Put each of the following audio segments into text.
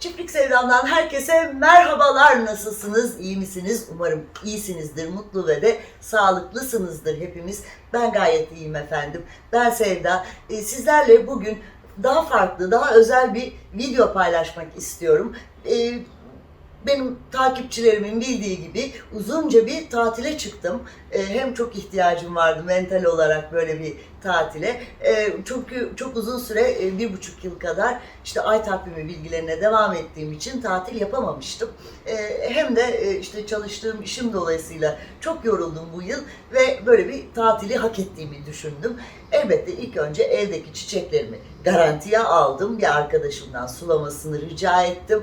Çiftlik Sevdam'dan herkese merhabalar. Nasılsınız? İyi misiniz? Umarım iyisinizdir, mutlu ve de sağlıklısınızdır hepimiz. Ben gayet iyiyim efendim. Ben Sevda. Ee, sizlerle bugün daha farklı, daha özel bir video paylaşmak istiyorum. Ee, benim takipçilerimin bildiği gibi uzunca bir tatile çıktım. Ee, hem çok ihtiyacım vardı mental olarak böyle bir tatile. Ee, çünkü çok uzun süre, e, bir buçuk yıl kadar işte ay takvimi bilgilerine devam ettiğim için tatil yapamamıştım. Hem de e, işte çalıştığım işim dolayısıyla çok yoruldum bu yıl ve böyle bir tatili hak ettiğimi düşündüm. Elbette ilk önce evdeki çiçeklerimi garantiye aldım. Bir arkadaşımdan sulamasını rica ettim.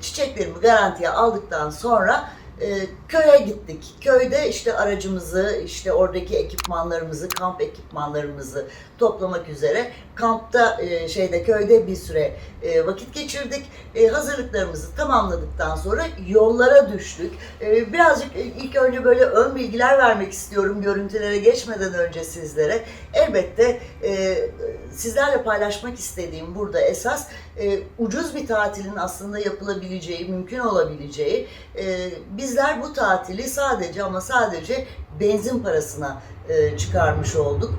Çiçeklerimi garantiye aldıktan sonra e, köye gittik. Köyde işte aracımızı, işte oradaki ekipmanlarımızı, kamp ekipmanlarımızı toplamak üzere kampta e, şeyde köyde bir süre e, vakit geçirdik. E, hazırlıklarımızı tamamladıktan sonra yollara düştük. E, birazcık e, ilk önce böyle ön bilgiler vermek istiyorum görüntülere geçmeden önce sizlere. Elbette e, sizlerle paylaşmak istediğim burada esas e, ucuz bir tatilin aslında yapılabileceği, mümkün olabileceği. E, bizler bu tatili sadece ama sadece benzin parasına e, çıkarmış olduk.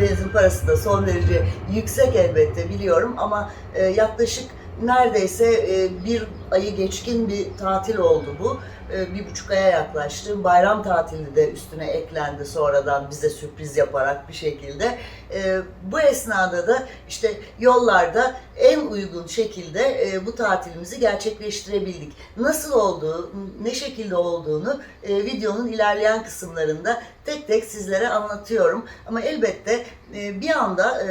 Benzin parası da son derece yüksek elbette biliyorum ama e, yaklaşık neredeyse e, bir ayı geçkin bir tatil oldu bu. E, bir buçuk aya yaklaştı. Bayram tatili de üstüne eklendi sonradan bize sürpriz yaparak bir şekilde. E, bu esnada da işte yollarda en uygun şekilde bu tatilimizi gerçekleştirebildik. Nasıl olduğu, ne şekilde olduğunu videonun ilerleyen kısımlarında tek tek sizlere anlatıyorum. Ama elbette bir anda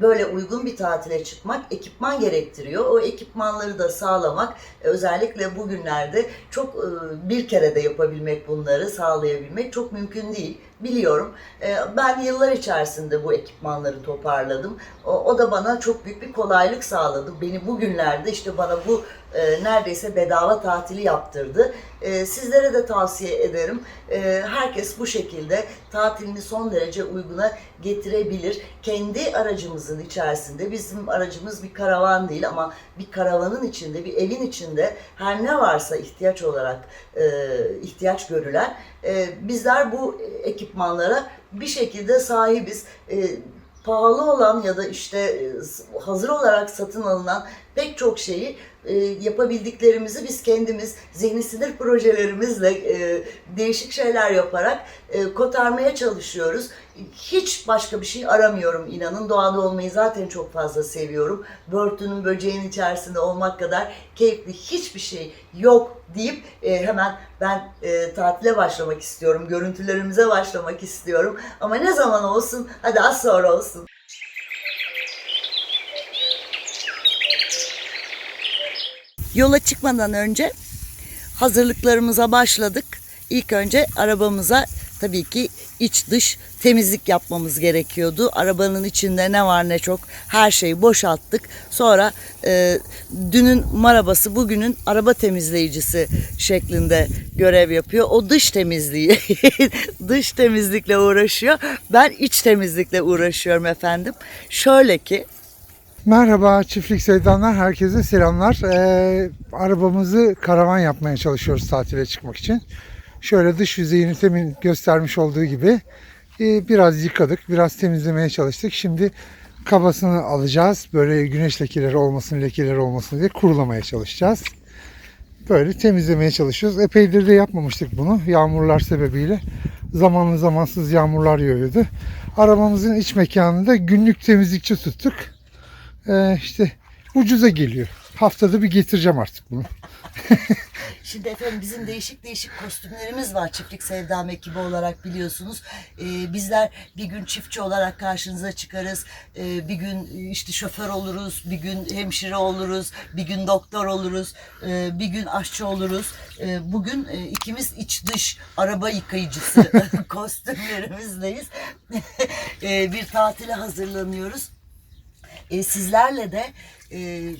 böyle uygun bir tatile çıkmak ekipman gerektiriyor. O ekipmanları da sağlamak e, özellikle bugünlerde çok e, bir kere de yapabilmek bunları sağlayabilmek çok mümkün değil. Biliyorum. E, Ben yıllar içerisinde bu ekipmanları toparladım. O, o da bana çok büyük bir kolaylık sağladı. Beni bugünlerde işte bana bu e, neredeyse bedava tatili yaptırdı. E, sizlere de tavsiye ederim. E, herkes bu şekilde tatilini son derece uyguna getirebilir. Kendi aracımızın içerisinde, bizim aracımız bir karavan değil ama bir karavanın içinde, bir evin içinde her ne varsa ihtiyaç olarak e, ihtiyaç görülen e, bizler bu ekipmanlara bir şekilde sahibiz. E, pahalı olan ya da işte e, hazır olarak satın alınan pek çok şeyi e, yapabildiklerimizi biz kendimiz zihni sinir projelerimizle e, değişik şeyler yaparak e, kotarmaya çalışıyoruz. Hiç başka bir şey aramıyorum inanın. Doğada olmayı zaten çok fazla seviyorum. Börtünün böceğin içerisinde olmak kadar keyifli hiçbir şey yok deyip e, hemen ben e, tatile başlamak istiyorum. Görüntülerimize başlamak istiyorum. Ama ne zaman olsun? Hadi az sonra olsun. Yola çıkmadan önce hazırlıklarımıza başladık. İlk önce arabamıza tabii ki iç dış temizlik yapmamız gerekiyordu. Arabanın içinde ne var ne çok her şeyi boşalttık. Sonra e, dünün marabası bugünün araba temizleyicisi şeklinde görev yapıyor. O dış temizliği, dış temizlikle uğraşıyor. Ben iç temizlikle uğraşıyorum efendim. Şöyle ki Merhaba çiftlik sevdanlar, herkese selamlar. Ee, arabamızı karavan yapmaya çalışıyoruz tatile çıkmak için. Şöyle dış yüzeyini temin göstermiş olduğu gibi e, biraz yıkadık, biraz temizlemeye çalıştık. Şimdi kabasını alacağız. Böyle güneş lekeleri olmasın, lekeleri olmasın diye kurulamaya çalışacağız. Böyle temizlemeye çalışıyoruz. Epeydir de yapmamıştık bunu yağmurlar sebebiyle. Zamanlı zamansız yağmurlar yağıyordu. Arabamızın iç mekanında günlük temizlikçi tuttuk. Ee, işte ucuza geliyor. Haftada bir getireceğim artık bunu. Şimdi efendim bizim değişik değişik kostümlerimiz var çiftlik sevdam ekibi olarak biliyorsunuz. Ee, bizler bir gün çiftçi olarak karşınıza çıkarız. Ee, bir gün işte şoför oluruz, bir gün hemşire oluruz, bir gün doktor oluruz, ee, bir gün aşçı oluruz. Ee, bugün e, ikimiz iç dış araba yıkayıcısı kostümlerimizdeyiz. Ee, bir tatile hazırlanıyoruz. E, sizlerle de e,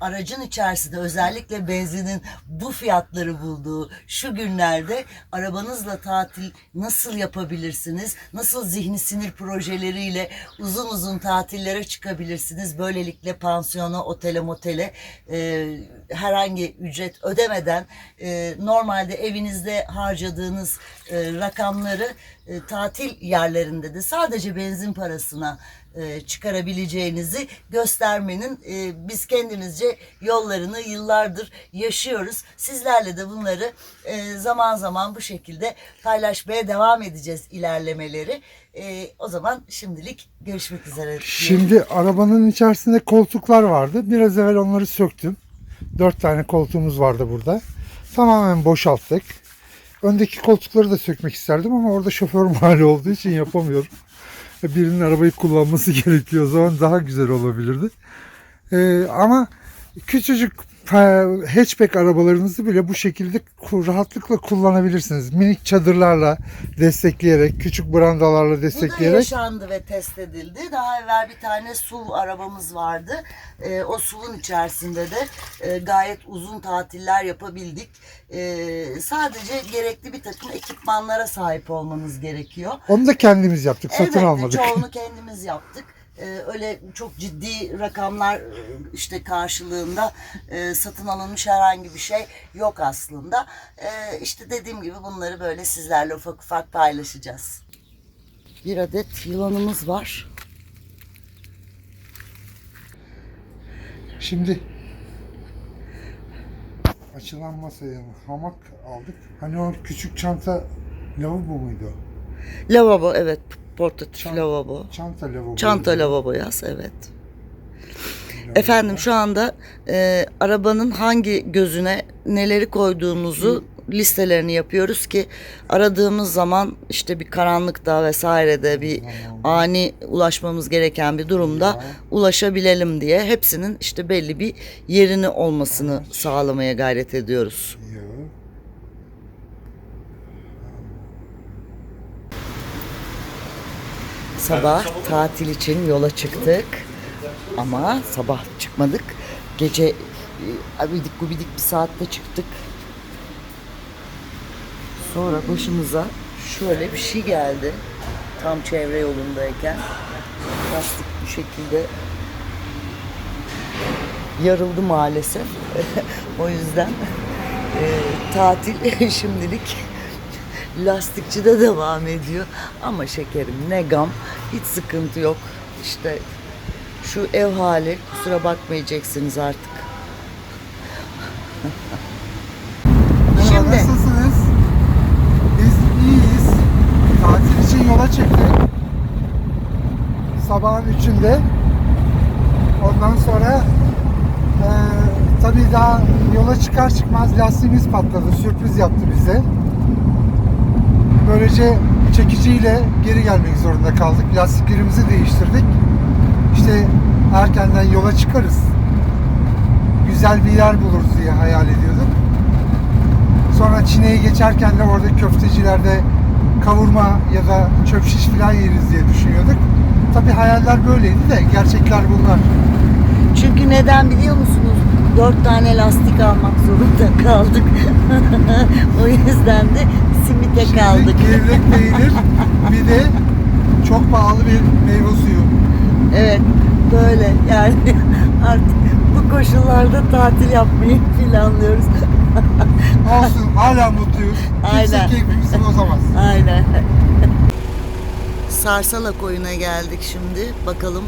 aracın içerisinde özellikle benzinin bu fiyatları bulduğu şu günlerde arabanızla tatil nasıl yapabilirsiniz? Nasıl zihni sinir projeleriyle uzun uzun tatillere çıkabilirsiniz? Böylelikle pansiyona, otele, motele e, herhangi ücret ödemeden e, normalde evinizde harcadığınız e, rakamları e, tatil yerlerinde de sadece benzin parasına e, çıkarabileceğinizi göstermenin e, biz kendimizce yollarını yıllardır yaşıyoruz. Sizlerle de bunları e, zaman zaman bu şekilde paylaşmaya devam edeceğiz ilerlemeleri. O zaman şimdilik görüşmek üzere. Şimdi arabanın içerisinde koltuklar vardı. Biraz evvel onları söktüm. Dört tane koltuğumuz vardı burada. Tamamen boşalttık. Öndeki koltukları da sökmek isterdim ama orada şoför mahalli olduğu için yapamıyorum. Birinin arabayı kullanması gerekiyor. O zaman daha güzel olabilirdi. Ee, ama küçücük e, hatchback arabalarınızı bile bu şekilde rahatlıkla kullanabilirsiniz. Minik çadırlarla destekleyerek, küçük brandalarla Bu da destekleyerek yaşandı ve test edildi. Daha evvel bir tane SUV arabamız vardı. Ee, o SUV'un içerisinde de e, gayet uzun tatiller yapabildik. Ee, sadece gerekli bir takım ekipmanlara sahip olmanız gerekiyor. Onu da kendimiz yaptık, satın Elbette almadık. çoğunu kendimiz yaptık. Ee, öyle çok ciddi rakamlar işte karşılığında e, satın alınmış herhangi bir şey yok aslında. Ee, işte dediğim gibi bunları böyle sizlerle ufak ufak paylaşacağız. Bir adet yılanımız var. Şimdi açılan masaya hamak aldık. Hani o küçük çanta lavabo muydu? Lavabo evet portatif Çan- lavabo. Çanta lavabo. Çanta lavabo yaz evet. Efendim şu anda e, arabanın hangi gözüne neleri koyduğumuzu listelerini yapıyoruz ki aradığımız zaman işte bir karanlıkta vesairede bir ani ulaşmamız gereken bir durumda ulaşabilelim diye hepsinin işte belli bir yerini olmasını sağlamaya gayret ediyoruz. Sabah tatil için yola çıktık. Ama sabah çıkmadık. Gece e, abidik gubidik bir saatte çıktık. Sonra başımıza şöyle bir şey geldi. Tam çevre yolundayken. Lastik bu şekilde yarıldı maalesef. o yüzden e, tatil şimdilik lastikçide devam ediyor. Ama şekerim ne gam hiç sıkıntı yok. İşte şu ev hali kusura bakmayacaksınız artık. Şimdi nasılsınız? Biz iyiyiz. Tatil için yola çıktık. Sabahın üçünde. Ondan sonra eee tabii daha yola çıkar çıkmaz lastiğimiz patladı. Sürpriz yaptı bize. Böylece çekiciyle geri gelmek zorunda kaldık. Lastiklerimizi değiştirdik. İşte erkenden yola çıkarız. Güzel bir yer buluruz diye hayal ediyorduk. Sonra Çin'e geçerken de orada köftecilerde kavurma ya da çöp şiş falan yeriz diye düşünüyorduk. Tabi hayaller böyleydi de gerçekler bunlar. çünkü neden biliyor musunuz? Dört tane lastik almak zorunda kaldık. o yüzden de simite Şimdi kaldık. gevrek peynir bir de çok pahalı bir meyve suyu. Evet böyle yani artık bu koşullarda tatil yapmayı planlıyoruz. Olsun hala mutluyuz. Kimse Aynen. keyfimizi bozamaz. Aynen. Sarsala koyuna geldik şimdi. Bakalım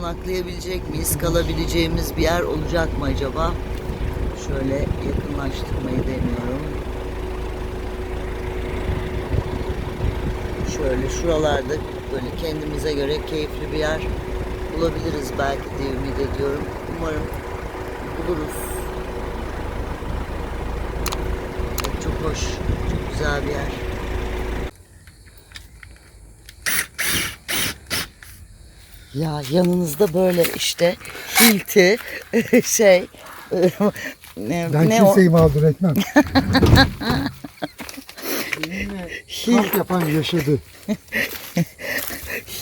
konaklayabilecek miyiz? Kalabileceğimiz bir yer olacak mı acaba? Şöyle yakınlaştırmayı deniyorum. Şöyle şuralarda böyle kendimize göre keyifli bir yer bulabiliriz belki diye ümit ediyorum. Umarım buluruz. Çok hoş, çok güzel bir yer. Ya yanınızda böyle işte hilti şey ne, Ben ne o? kimseyi mağdur etmem. Kamp yapan yaşadı.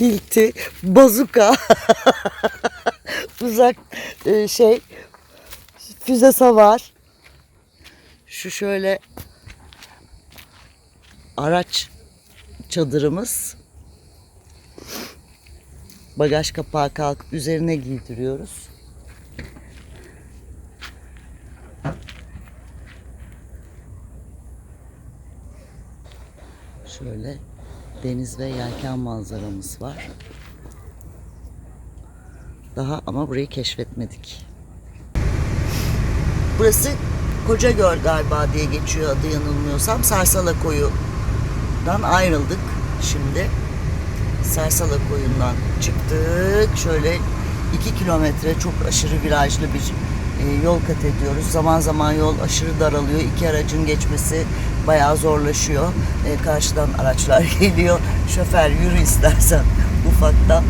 hilti, bazuka. uzak e, şey füze savar. Şu şöyle araç çadırımız. Bagaj kapağı kalkıp üzerine giydiriyoruz. Şöyle deniz ve yelken manzaramız var. Daha ama burayı keşfetmedik. Burası Kocagöl galiba diye geçiyor adı yanılmıyorsam. Sarsala koyundan ayrıldık şimdi. Sarsala koyundan çıktık. Şöyle iki kilometre çok aşırı virajlı bir e, yol kat ediyoruz. Zaman zaman yol aşırı daralıyor. İki aracın geçmesi bayağı zorlaşıyor. E, karşıdan araçlar geliyor. Şoför yürü istersen ufaktan.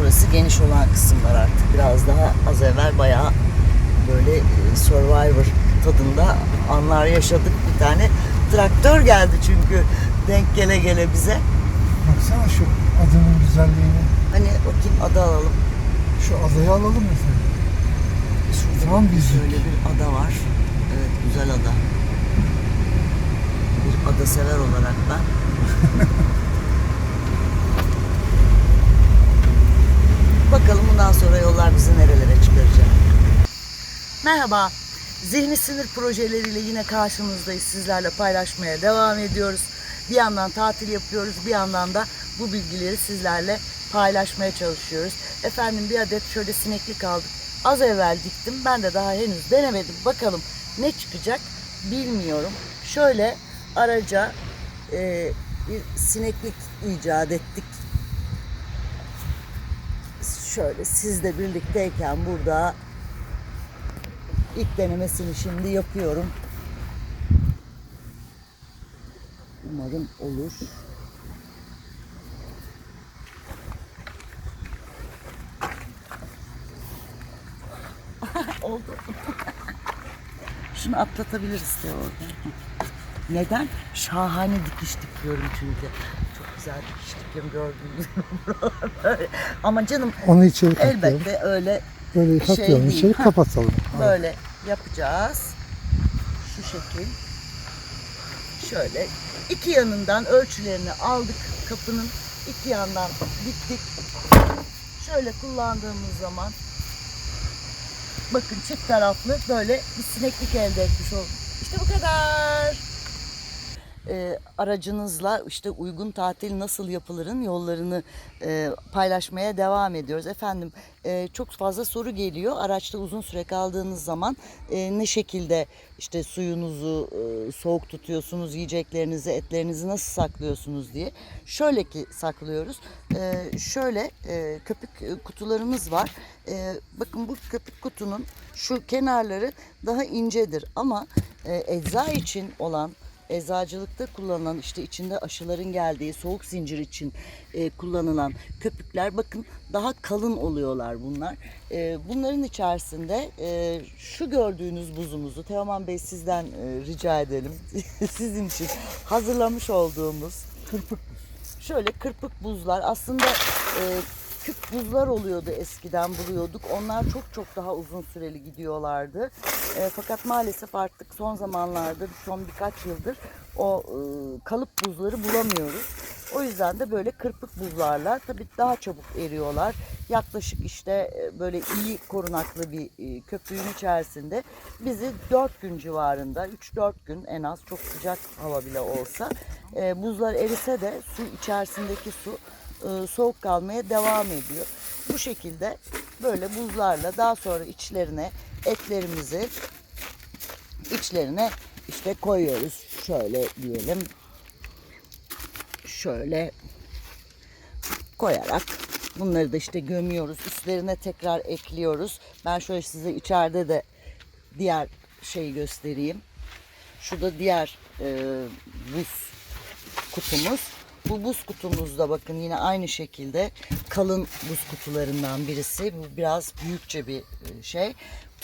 Burası geniş olan kısımlar artık. Biraz daha az evvel bayağı böyle e, Survivor tadında anlar yaşadık. Bir tane traktör geldi çünkü denk gele gele bize. Baksana şu adının güzelliğine. Hani bakayım adı alalım. Şu adayı alalım efendim. Şurada Tam bir- bizim. şöyle bir ada var. Evet güzel ada. Bir ada sever olarak ben. Bakalım bundan sonra yollar bizi nerelere çıkaracak. Merhaba. Zihni sinir projeleriyle yine karşınızdayız. Sizlerle paylaşmaya devam ediyoruz. Bir yandan tatil yapıyoruz, bir yandan da bu bilgileri sizlerle paylaşmaya çalışıyoruz. Efendim bir adet şöyle sineklik aldık. Az evvel diktim. Ben de daha henüz denemedim. Bakalım ne çıkacak bilmiyorum. Şöyle araca e, bir sineklik icat ettik. Şöyle sizle birlikteyken burada ilk denemesini şimdi yapıyorum. Umarım olur. Oldu. Şunu atlatabiliriz de orada. Neden? Şahane dikiş dikiyorum çünkü. Çok güzel dikiş dikiyorum gördüğünüz gibi. Ama canım Onu içeri katlayalım. elbette öyle Böyle şey katlayalım değil. içeri kapatalım. Böyle yapacağız. Şu şekil. Şöyle iki yanından ölçülerini aldık kapının. iki yandan diktik. Şöyle kullandığımız zaman bakın çift taraflı böyle bir sineklik elde etmiş olduk. İşte bu kadar. Ee, aracınızla işte uygun tatil nasıl yapılırın yollarını e, paylaşmaya devam ediyoruz. Efendim e, çok fazla soru geliyor. Araçta uzun süre kaldığınız zaman e, ne şekilde işte suyunuzu e, soğuk tutuyorsunuz, yiyeceklerinizi, etlerinizi nasıl saklıyorsunuz diye. Şöyle ki saklıyoruz. E, şöyle e, köpük e, kutularımız var. E, bakın bu köpük kutunun şu kenarları daha incedir ama e, ecza için olan eczacılıkta kullanılan işte içinde aşıların geldiği soğuk zincir için e, kullanılan köpükler bakın daha kalın oluyorlar bunlar. E, bunların içerisinde e, şu gördüğünüz buzumuzu Teoman Bey sizden e, rica edelim. Sizin için hazırlamış olduğumuz kırpık şöyle kırpık buzlar aslında e, küp buzlar oluyordu eskiden buluyorduk. Onlar çok çok daha uzun süreli gidiyorlardı. E, fakat maalesef artık son zamanlarda son birkaç yıldır o e, kalıp buzları bulamıyoruz. O yüzden de böyle kırpık buzlarla tabii daha çabuk eriyorlar. Yaklaşık işte e, böyle iyi korunaklı bir e, köpüğün içerisinde bizi 4 gün civarında 3-4 gün en az çok sıcak hava bile olsa e, buzlar erise de su içerisindeki su e, soğuk kalmaya devam ediyor. Bu şekilde böyle buzlarla daha sonra içlerine etlerimizi içlerine işte koyuyoruz. Şöyle diyelim. Şöyle koyarak bunları da işte gömüyoruz. Üstlerine tekrar ekliyoruz. Ben şöyle size içeride de diğer şeyi göstereyim. Şurada diğer e, buz kutumuz. Bu buz kutumuzda bakın yine aynı şekilde kalın buz kutularından birisi. Bu biraz büyükçe bir e, şey.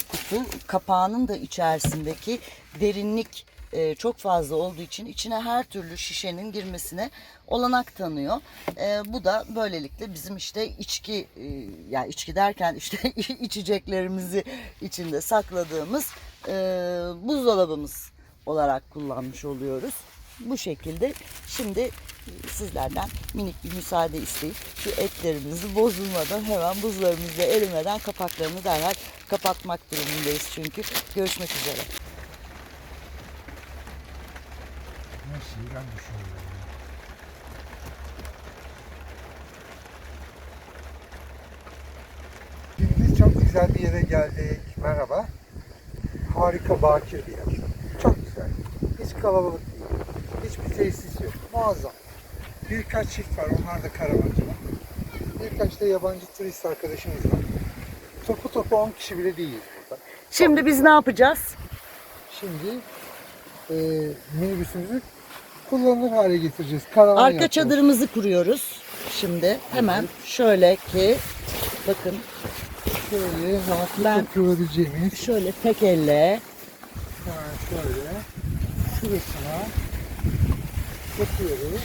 Kutu kapağının da içerisindeki derinlik e, çok fazla olduğu için içine her türlü şişenin girmesine olanak tanıyor. E, bu da böylelikle bizim işte içki e, yani içki derken işte içeceklerimizi içinde sakladığımız buzdolabımız olarak kullanmış oluyoruz. Bu şekilde şimdi sizlerden minik bir müsaade isteyip şu etlerimizi bozulmadan hemen buzlarımızda erimeden kapaklarını derhal kapatmak durumundayız çünkü. Görüşmek üzere. Şeyi ben düşünüyorum. Şimdi çok güzel bir yere geldik. Merhaba. Harika bakir bir yer. Çok güzel. Hiç kalabalık değil. Hiçbir tesis yok. Muazzam. Birkaç çift var. Onlar da karavancılar. Birkaç da yabancı turist arkadaşımız var. Topu topu 10 kişi bile değiliz burada. Şimdi biz ne yapacağız? Şimdi e, minibüsümüzü kullanılır hale getireceğiz. Karavan Arka yapacağız. çadırımızı kuruyoruz. Şimdi hemen şöyle ki bakın Şöyle rahatlıkla Ben- kurabileceğimiz. şöyle tek elle Hemen şöyle. Şurasına.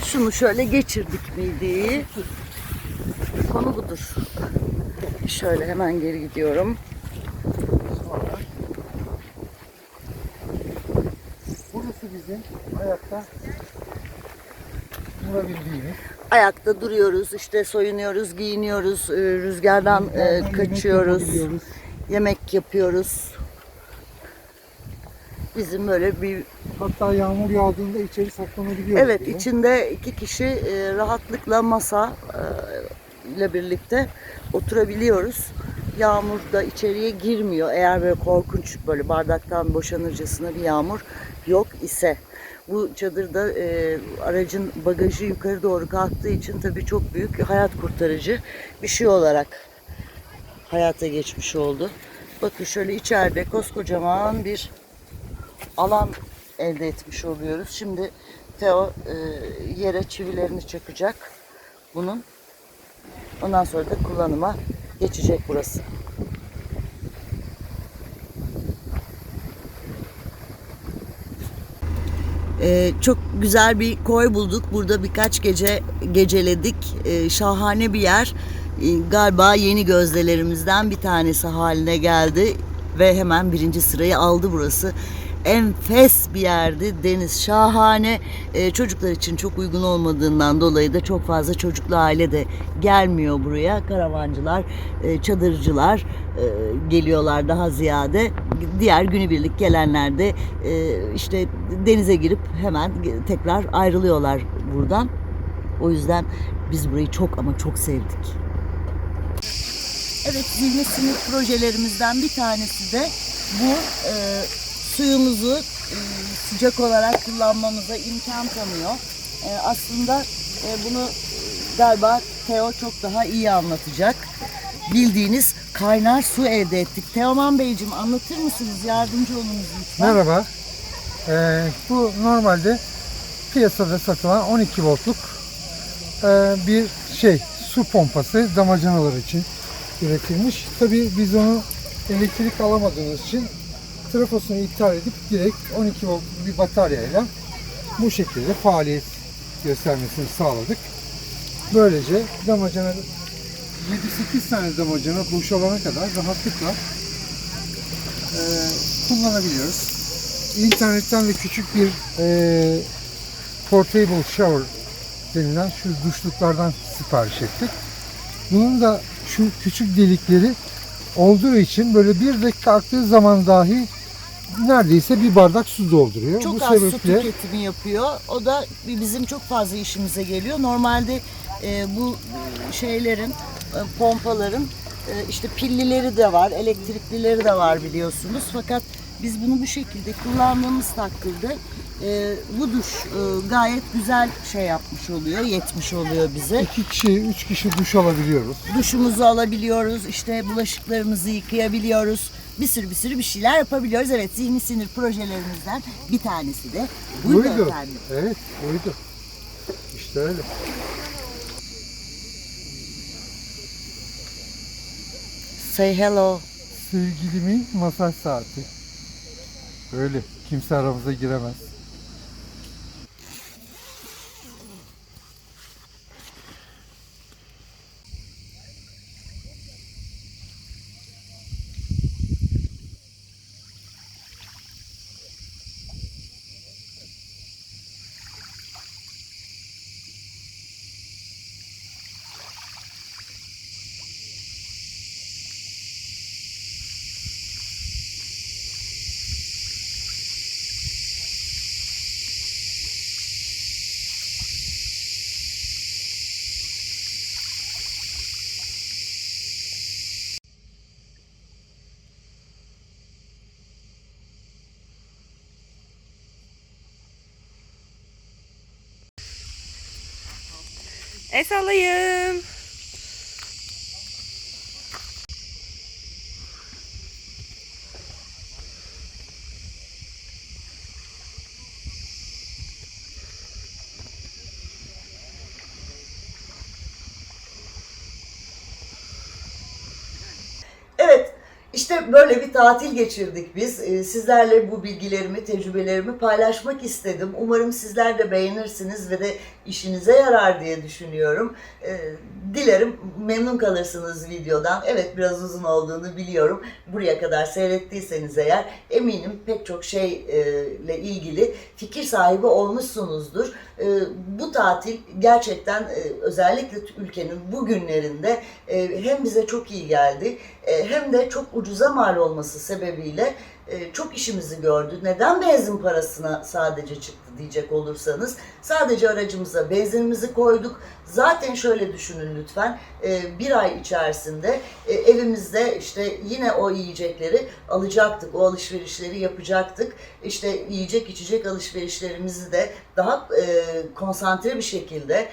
Şunu şöyle geçirdik miydi? Konu budur. Şöyle hemen geri gidiyorum. Burası bizim ayakta durabildiğimiz Ayakta duruyoruz, işte soyunuyoruz, giyiniyoruz, e, rüzgardan e, Yemek kaçıyoruz, yapabiliyoruz. yemek yapıyoruz. Bizim böyle bir Hatta yağmur yağdığında içeri saklanabiliyoruz. Evet bile. içinde iki kişi e, rahatlıkla masa e, ile birlikte oturabiliyoruz. Yağmur da içeriye girmiyor. Eğer böyle korkunç böyle bardaktan boşanırcasına bir yağmur yok ise. Bu çadırda e, aracın bagajı yukarı doğru kalktığı için tabii çok büyük hayat kurtarıcı bir şey olarak hayata geçmiş oldu. Bakın şöyle içeride koskocaman bir alan elde etmiş oluyoruz. Şimdi Teo e, yere çivilerini çakacak bunun. Ondan sonra da kullanıma geçecek burası. Ee, çok güzel bir koy bulduk. Burada birkaç gece geceledik. Ee, şahane bir yer. Ee, galiba yeni gözdelerimizden bir tanesi haline geldi ve hemen birinci sırayı aldı burası. Enfes bir yerdi. Deniz şahane. Ee, çocuklar için çok uygun olmadığından dolayı da çok fazla çocuklu aile de gelmiyor buraya. Karavancılar, e, çadırcılar e, geliyorlar daha ziyade. Diğer günübirlik gelenler de e, işte denize girip hemen tekrar ayrılıyorlar buradan. O yüzden biz burayı çok ama çok sevdik. Evet, zihni sinir projelerimizden bir tanesi de bu e, suyumuzu e, sıcak olarak kullanmamıza imkan tanıyor. E, aslında e, bunu galiba Teo çok daha iyi anlatacak. Bildiğiniz kaynar su elde ettik. Teoman Beyciğim anlatır mısınız? Yardımcı olunuz lütfen. Merhaba. Ee, bu normalde piyasada satılan 12 voltluk e, bir şey su pompası damacanalar için üretilmiş. Tabii biz onu elektrik alamadığımız için trafosunu iptal edip direkt 12 voltluk bir bataryayla bu şekilde faaliyet göstermesini sağladık. Böylece damacana 7-8 tane damacana boşalana kadar rahatlıkla e, kullanabiliyoruz. İnternetten de küçük bir e, portable shower denilen şu duşluklardan sipariş ettik. Bunun da şu küçük delikleri olduğu için böyle bir dakika aktığı zaman dahi neredeyse bir bardak su dolduruyor. Çok Bu az su sebeple tüketimi yapıyor. O da bizim çok fazla işimize geliyor. Normalde e, bu şeylerin, e, pompaların e, işte pillileri de var, elektriklileri de var biliyorsunuz. Fakat biz bunu bu şekilde kullandığımız takdirde e, bu duş e, gayet güzel şey yapmış oluyor, yetmiş oluyor bize. iki kişi, üç kişi duş alabiliyoruz. Duşumuzu alabiliyoruz, işte bulaşıklarımızı yıkayabiliyoruz. Bir sürü bir sürü bir şeyler yapabiliyoruz. Evet, zihni sinir projelerimizden bir tanesi de buydu, Buydu. efendim. Evet, buydu. İşte öyle. Say hello. Sevgilimin masaj saati. Öyle. Kimse aramıza giremez. El sallayın. Evet, işte böyle bir tatil geçirdik biz. Ee, Sizlerle bu bilgilerimi, tecrübelerimi paylaşmak istedim. Umarım sizler de beğenirsiniz ve de işinize yarar diye düşünüyorum. Ee, Dilerim memnun kalırsınız videodan. Evet biraz uzun olduğunu biliyorum. Buraya kadar seyrettiyseniz eğer eminim pek çok şeyle ilgili fikir sahibi olmuşsunuzdur. Ee, Bu tatil gerçekten e, özellikle ülkenin bu günlerinde e, hem bize çok iyi geldi e, hem de çok ucuza mal olması sebebiyle e, çok işimizi gördü. Neden benzin parasına sadece çıktı diyecek olursanız sadece aracımıza benzinimizi koyduk. Zaten şöyle düşünün lütfen e, bir ay içerisinde e, evimizde işte yine o yiyecekleri alacaktık, o alışverişleri yapacaktık. İşte yiyecek içecek alışverişlerimizi de daha konsantre bir şekilde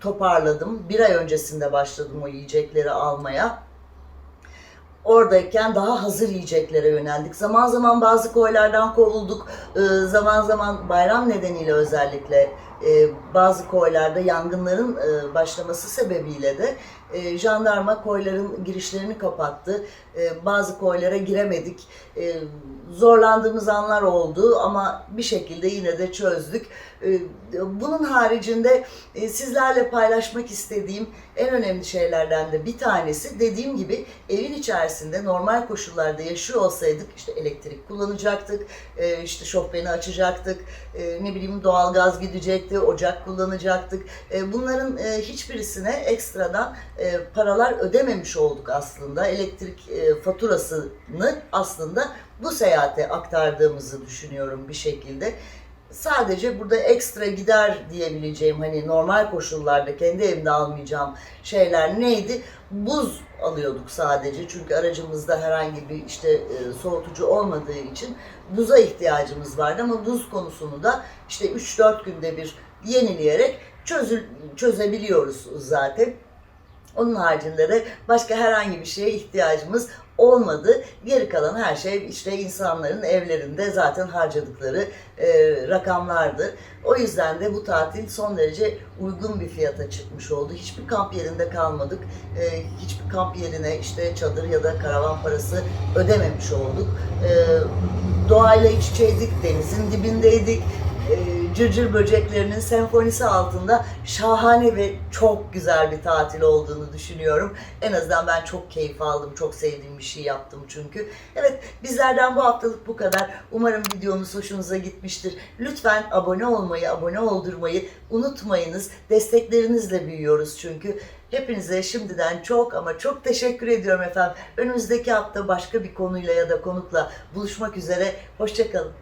toparladım. Bir ay öncesinde başladım o yiyecekleri almaya oradayken daha hazır yiyeceklere yöneldik. Zaman zaman bazı koylardan kovulduk. Ee, zaman zaman bayram nedeniyle özellikle e, bazı koylarda yangınların e, başlaması sebebiyle de e, jandarma koyların girişlerini kapattı. E, bazı koylara giremedik. E, zorlandığımız anlar oldu ama bir şekilde yine de çözdük. E, bunun haricinde e, sizlerle paylaşmak istediğim en önemli şeylerden de bir tanesi dediğim gibi evin içerisinde normal koşullarda yaşıyor olsaydık işte elektrik kullanacaktık, e, işte şofbeni açacaktık, e, ne bileyim doğalgaz gidecekti, ocak kullanacaktık. E, Bunların e, hiçbirisine ekstradan e, paralar ödememiş olduk aslında. Elektrik e, faturasını aslında bu seyahate aktardığımızı düşünüyorum bir şekilde sadece burada ekstra gider diyebileceğim hani normal koşullarda kendi evimde almayacağım şeyler neydi? Buz alıyorduk sadece çünkü aracımızda herhangi bir işte e, soğutucu olmadığı için buza ihtiyacımız vardı ama buz konusunu da işte 3-4 günde bir yenileyerek çözül, çözebiliyoruz zaten. Onun haricinde de başka herhangi bir şeye ihtiyacımız olmadı. Geri kalan her şey işte insanların evlerinde zaten harcadıkları e, rakamlardı. O yüzden de bu tatil son derece uygun bir fiyata çıkmış oldu. Hiçbir kamp yerinde kalmadık. E, hiçbir kamp yerine işte çadır ya da karavan parası ödememiş olduk. E, doğayla iç içeydik, denizin dibindeydik e, cırcır böceklerinin senfonisi altında şahane ve çok güzel bir tatil olduğunu düşünüyorum. En azından ben çok keyif aldım, çok sevdiğim bir şey yaptım çünkü. Evet, bizlerden bu haftalık bu kadar. Umarım videomuz hoşunuza gitmiştir. Lütfen abone olmayı, abone oldurmayı unutmayınız. Desteklerinizle büyüyoruz çünkü. Hepinize şimdiden çok ama çok teşekkür ediyorum efendim. Önümüzdeki hafta başka bir konuyla ya da konukla buluşmak üzere. Hoşçakalın.